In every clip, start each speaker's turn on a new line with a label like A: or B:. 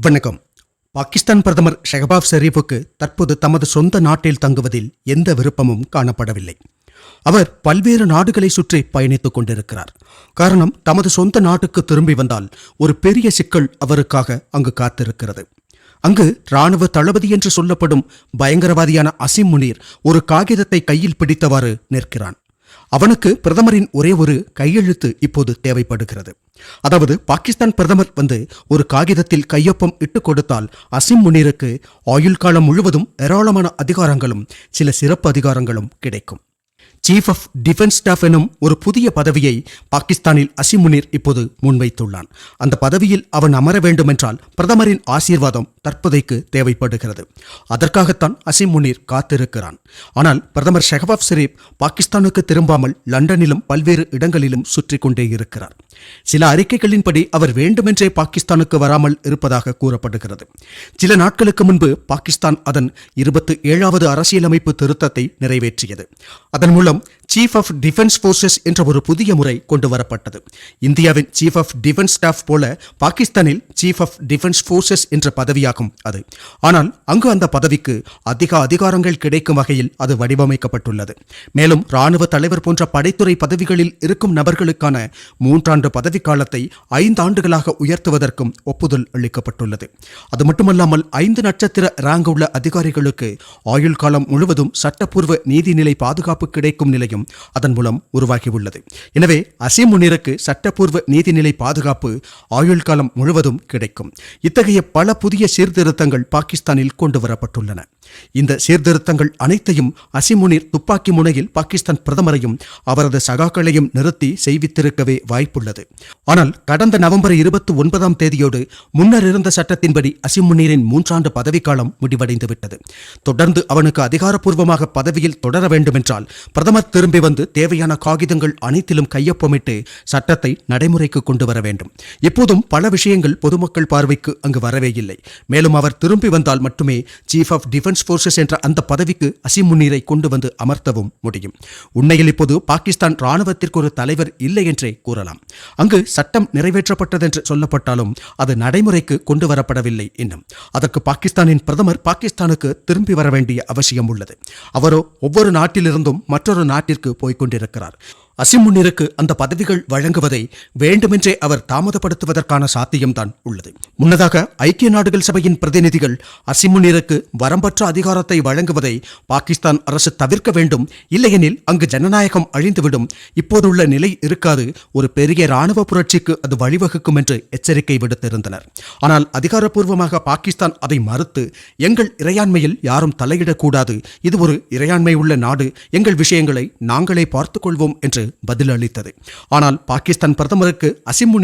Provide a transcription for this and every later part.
A: வணக்கம். பாகிஸ்தான் பிரதமர் ஷெஹபாப் ஷெரீஃபுக்கு தற்போது தமது சொந்த நாட்டில் தங்குவதில் எந்த விருப்பமும் காணப்படவில்லை. அவர் பல்வேறு நாடுகளை சுற்றி பயணித்துக் கொண்டிருக்கிறார். காரணம் தமது சொந்த நாட்டுக்கு திரும்பி வந்தால் ஒரு பெரிய சிக்கல் அவருக்காக அங்கு காத்திருக்கிறது. அங்கு ராணுவ தளபதி என்று சொல்லப்படும் பயங்கரவாதியான அசிம் முனீர் ஒரு காகிதத்தை கையில் பிடித்தவாறு நிற்கிறான். அவனுக்கு பிரதமரின் ஒரே ஒரு கையெழுத்து இப்போது தேவைப்படுகிறது. அதாவது பாகிஸ்தான் பிரதமர் வந்து ஒரு காகிதத்தில் கையொப்பம் இட்டுக் கொடுத்தால் அசிம் முனீருக்கு ஆயுள் காலம் முழுவதும் ஏராளமான அதிகாரங்களும் சில சிறப்பு அதிகாரங்களும் கிடைக்கும். சீஃப் ஆஃப் டிஃபென்ஸ் ஸ்டாஃப் எனும் ஒரு புதிய பதவியை பாகிஸ்தானில் அசிம் முனீர் இப்போது முன்வைத்துள்ளான். அந்த பதவியில் அவன் அமர வேண்டுமென்றால் பிரதமரின் ஆசீர்வாதம் தற்போதைக்கு தேவைப்படுகிறது. அதற்காகத்தான் அசிம் முனீர் காத்திருக்கிறான். ஆனால் பிரதமர் ஷெஹபாப் ஷெரீப் பாகிஸ்தானுக்கு திரும்பாமல் லண்டனிலும் பல்வேறு இடங்களிலும் சுற்றி கொண்டே இருக்கிறார். சில அறிக்கைகளின்படி அவர் வேண்டுமென்றே பாகிஸ்தானுக்கு வராமல் இருப்பதாக கூறப்படுகிறது. சில நாட்களுக்கு முன்பு பாகிஸ்தான் அதன் இருபத்தி ஏழாவது அரசியலமைப்பு திருத்தத்தை நிறைவேற்றியது. அதன் மூலம் மூலம் சீஃப் ஆஃப் டிஃபென்ஸ் போர்சஸ் என்ற ஒரு புதிய முறை கொண்டு வரப்பட்டது இந்தியாவின் சீஃப் ஆஃப் டிஃபென்ஸ் ஸ்டாஃப் போல பாகிஸ்தானில் சீஃப் ஆஃப் டிஃபென்ஸ் போர்சஸ் என்ற பதவியாகும் அது. ஆனால் அங்கு அந்த பதவிக்கு அதிக அதிகாரங்கள் கிடைக்கும் வகையில் அது வடிவமைக்கப்பட்டுள்ளது. மேலும் ராணுவ தலைவர் போன்ற படைத்துறை பதவிகளில் இருக்கும் நபர்களுக்கான மூன்றாண்டு பதவிக்காலத்தை ஐந்து ஆண்டுகளாக உயர்த்துவதற்கும் ஒப்புதல் அளிக்கப்பட்டுள்ளது. அது மட்டுமல்லாமல் ஐந்து நட்சத்திர ரேங்க் உள்ள அதிகாரிகளுக்கு ஆயுள் காலம் முழுவதும் சட்டப்பூர்வ நீதிநிலை பாதுகாப்பு கிடைக்கும் நிலையும் அதன் மூலம் உருவாகியுள்ளது. எனவே அசீம் முனிருக்கு சட்டப்பூர்வ நீதிநிலை பாதுகாப்பு ஆயுள் காலம் முழுவதும் கிடைக்கும். இத்தகைய பல புதிய சீர்திருத்தங்கள் பாகிஸ்தானில் கொண்டு வரப்பட்டுள்ளன இந்த சீர்திருத்தங்கள் அனைத்தையும் அசிமுனிர் துப்பாக்கி முனையில் பாகிஸ்தான் பிரதமரையும் அவரது சகாக்களையும் நிறுத்தி செய்வித்திருக்கவே வாய்ப்புள்ளது. ஆனால் கடந்த நவம்பர் இருபத்தி ஒன்பதாம் தேதியோடு முன்னர் இருந்த சட்டத்தின்படி அசிமுனீரின் மூன்றாண்டு பதவிக்காலம் முடிவடைந்துவிட்டது. தொடர்ந்து அவனுக்கு அதிகாரப்பூர்வமாக பதவியில் தொடர வேண்டுமென்றால் பிரதமர் திரு. திரும்பி வந்து தேவையான காகிதங்கள் அனைத்திலும் கையொப்பமிட்டு சட்டத்தை நடைமுறைக்கு கொண்டு வர வேண்டும். இப்போதும் பல விஷயங்கள் பொதுமக்கள் பார்வைக்கு அங்கு வரவே இல்லை. மேலும் அவர் திரும்பி வந்தால் மட்டுமே சீஃப் ஆஃப் டிஃபென்ஸ் போர்சஸ் என்ற அந்த பதவிக்கு அசீம் முன்னீரை கொண்டு வந்து அமர்த்தவும் முடியும். உண்மையில் இப்போது பாகிஸ்தான் ராணுவத்திற்கு ஒரு தலைவர் இல்லை என்றே கூறலாம். அங்கு சட்டம் நிறைவேற்றப்பட்டதென்று சொல்லப்பட்டாலும் அது நடைமுறைக்கு கொண்டு வரப்படவில்லை இன்னும். அதற்கு பாகிஸ்தானின் பிரதமர் பாகிஸ்தானுக்கு திரும்பி வர வேண்டிய அவசியம் உள்ளது. அவரோ ஒவ்வொரு நாட்டிலிருந்தும் மற்றொரு நாட்டிற்கு போய்க் கொண்டிருக்கிறார். அசிம் முன்னிருக்கு அந்த பதவிகள் வழங்குவதை வேண்டுமென்றே அவர் தாமதப்படுத்துவதற்கான சாத்தியம்தான் உள்ளது. முன்னதாக ஐக்கிய நாடுகள் சபையின் பிரதிநிதிகள் அசிமுன்னிற்கு வரம்பற்ற அதிகாரத்தை வழங்குவதை பாகிஸ்தான் அரசு தவிர்க்க வேண்டும். இல்லையெனில் அங்கு ஜனநாயகம் அழிந்துவிடும். இப்போதுள்ள நிலை இருக்காது. ஒரு பெரிய இராணுவ புரட்சிக்கு அது வழிவகுக்கும் என்று எச்சரிக்கை விடுத்திருந்தனர். ஆனால் அதிகாரப்பூர்வமாக பாகிஸ்தான் அதை மறுத்து எங்கள் இறையாண்மையில் யாரும் தலையிடக்கூடாது. இது ஒரு இறையாண்மை உள்ள நாடு. எங்கள் விஷயங்களை நாங்களே பார்த்துக் கொள்வோம் என்று பதிலளித்தது. ஆனால் பாகிஸ்தான் பிரதமருக்கு அசிம்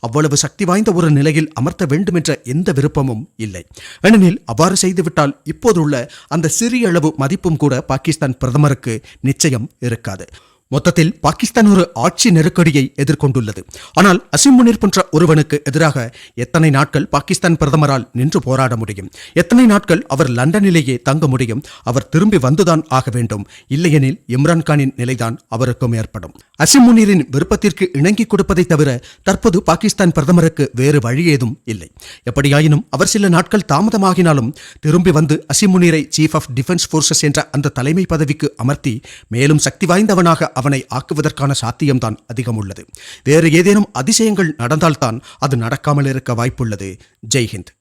A: அவ்வளவு சக்தி வாய்ந்த ஒரு நிலையில் அமர்த்த வேண்டும் என்ற எந்த விருப்பமும் இல்லை. ஏனெனில் அவ்வாறு செய்துவிட்டால் இப்போதுள்ள அந்த சிறிய அளவு மதிப்பும் கூட பாகிஸ்தான் பிரதமருக்கு நிச்சயம் இருக்காது. மொத்தத்தில் பாகிஸ்தான் ஒரு ஆட்சி நெருக்கடியை எதிர்கொண்டுள்ளது. ஆனால் அசிம் போன்ற ஒருவனுக்கு எதிராக எத்தனை நாட்கள் பாகிஸ்தான் பிரதமரால் நின்று போராட முடியும்? எத்தனை நாட்கள் அவர் லண்டனிலேயே தங்க முடியும்? அவர் திரும்பி வந்துதான் ஆக வேண்டும். இல்லையெனில் இம்ரான்கானின் நிலைதான் அவருக்கும் ஏற்படும். அசிம் முனீரின் விருப்பத்திற்கு இணங்கிக் கொடுப்பதை தவிர தற்போது பாகிஸ்தான் பிரதமருக்கு வேறு வழி ஏதும் இல்லை. எப்படியாயினும் அவர் சில நாட்கள் தாமதமாகினாலும் திரும்பி வந்து அசிம் முனீரை சீஃப் ஆஃப் டிஃபென்ஸ் போர்சஸ் என்ற அந்த தலைமை பதவிக்கு அமர்த்தி மேலும் சக்தி வாய்ந்தவனாக அவனை ஆக்குவதற்கான சாத்தியம்தான் அதிகம் உள்ளது வேறு ஏதேனும் அதிசயங்கள் நடந்தால்தான் அது நடக்காமல் இருக்க வாய்ப்புள்ளது. ஜெய்ஹிந்த்.